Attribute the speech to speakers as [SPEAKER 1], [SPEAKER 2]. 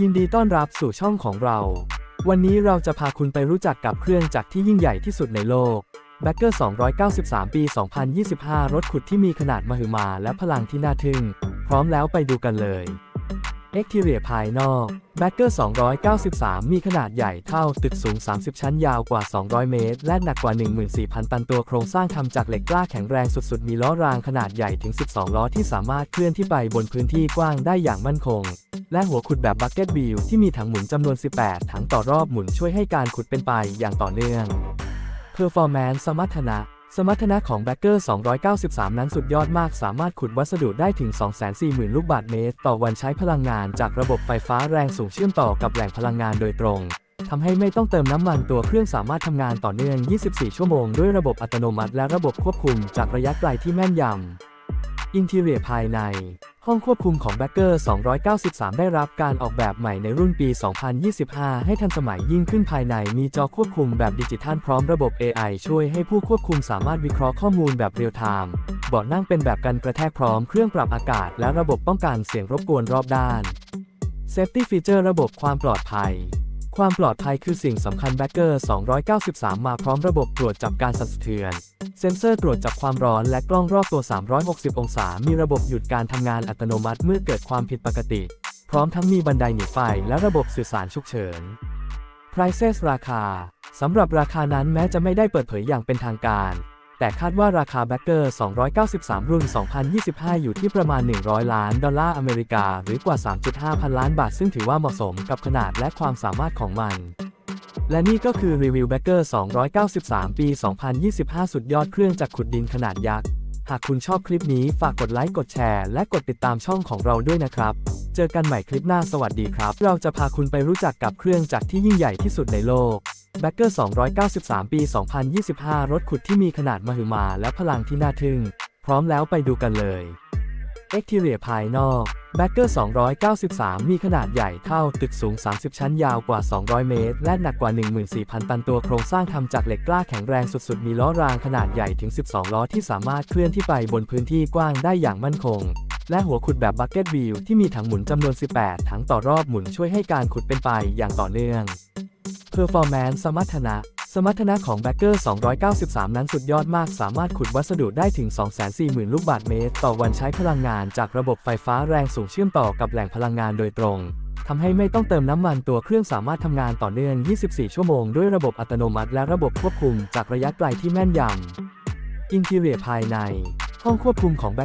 [SPEAKER 1] ยินดีต้อนรับสู่ช่องของเรา วันนี้เราจะพาคุณไปรู้จักกับเครื่องจักรที่ยิ่งใหญ่ที่สุดในโลก b a c k e r 293 ปี 2025 รถขุดที่มีขนาดมหึมาและพลังที่น่าทึ่ง พร้อมแล้วไปดูกันเลย Exterior ภายนอก b a c k e r 293 มีขนาดใหญ่เท่าตึกสูง 30 ชั้นยาวกว่า 200 เมตร และหนักกว่า 14,000 ตันตัวโครงสร้างทำจากเหล็กกล้าแข็งแรงสุดๆ มีล้อรางขนาดใหญ่ถึง 12 ล้อที่สามารถเคลื่อนที่ไปบนพื้นที่กว้างได้อย่างมั่นคง และหัวขุดแบบบักเก็ตวิวที่มีถังหมุนจำนวน 18 ถังต่อรอบหมุนช่วยให้การขุดเป็นไปอย่างต่อเนื่อง Performance สมรรถนะ สมรรถนะของแบกเกอร์ 293 นั้นสุดยอดมาก สามารถขุดวัสดุได้ถึง 240,000 ลูกบาศก์เมตร ต่อวันใช้พลังงานจากระบบไฟฟ้าแรงสูงเชื่อมต่อกับแหล่งพลังงานโดยตรง ทำให้ไม่ต้องเติมน้ำมันตัวเครื่องสามารถทำงานต่อเนื่อง 24 ชั่วโมง ด้วยระบบอัตโนมัติและระบบควบคุมจากระยะไกลที่แม่นยำ อินทีเรียภายใน ห้องควบคุมของ b a c k e r 293 ได้รับการออกแบบใหม่ในรุ่นปี 2025 ให้ทันสมัยยิ่งขึ้นภายในมีจอควบคุมแบบดิจิทัลพร้อมระบบ AI ช่วยให้ผู้ควบคุมสามารถวิเคราะห์ข้อมูลแบบเรียลไทม์เบาะนั่งเป็นแบบกันกระแทกพร้อมเครื่องปรับอากาศ และระบบป้องกันเสียงรบกวนรอบด้าน Safety Feature ระบบความปลอดภัย ความปลอดภัยคือสิ่งสำคัญ b a c k e r 293 มาพร้อมระบบตรวจจับการสั่นสะเทือน เซ็นเซอร์ตรวจจับความร้อนและกล้องรอบตัว 360 องศา มีระบบหยุดการทำงานอัตโนมัติเมื่อเกิดความผิดปกติ พร้อมทั้งมีบันไดหนีไฟและระบบสื่อสารฉุกเฉิน Prices ราคา สำหรับราคานั้นแม้จะไม่ได้เปิดเผยอย่างเป็นทางการ แต่คาดว่าราคา b a c k e r 293 รุ่น 2025 อยู่ที่ประมาณ 100 ล้านดอลลาร์อเมริกา หรือกว่า 3.5 พันล้านบาท ซึ่งถือว่าเหมาะสมกับขนาดและความสามารถของมัน และนี่ก็คือรีวิว b a c k e r 293 ปี 2025 สุดยอดเครื่องจักรขุดดินขนาดยักษ์ หากคุณชอบคลิปนี้ฝากกดไลค์ กดแชร์ และกดติดตามช่องของเราด้วยนะครับ เจอกันใหม่คลิปหน้า สวัสดีครับ เราจะพาคุณไปรู้จักกับเครื่องจักรที่ยิ่งใหญ่ที่สุดในโลก b a c k e r 293 ปี 2025 รถขุดที่มีขนาดมหึมาและพลังที่น่าทึ่ง พร้อมแล้วไปดูกันเลย Exterior ภายนอก b a c k e r 293 มีขนาดใหญ่เท่าตึกสูง 30 ชั้นยาวกว่า 200 เมตร และหนักกว่า 14,000 ตันตัวโครงสร้างทำจากเหล็กกล้าแข็งแรงสุดๆ มีล้อรางขนาดใหญ่ถึง 12 ล้อที่สามารถเคลื่อนที่ไปบนพื้นที่กว้างได้อย่างมั่นคง และหัวขุดแบบบักเก็ตวิวที่มีถังหมุนจำนวน 18 ถังต่อรอบหมุนช่วยให้การขุดเป็นไปอย่างต่อเนื่อง Performance สมรรถนะ สมรรถนะของ b a c k e r 293 นั้นสุดยอดมาก สามารถขุดวัสดุได้ถึง 240,000 ลูกบาศก์เมตร ต่อวันใช้พลังงานจากระบบไฟฟ้าแรงสูงเชื่อมต่อกับแหล่งพลังงานโดยตรงทำให้ไม่ต้องเติมน้ำมันตัวเครื่องสามารถทำงานต่อเนื่อง 24 ชั่วโมง ด้วยระบบอัตโนมัติ และระบบควบคุมจากระยะไกลที่แม่นยำอินทีเรียภายใน ห้องควบคุมของ b a c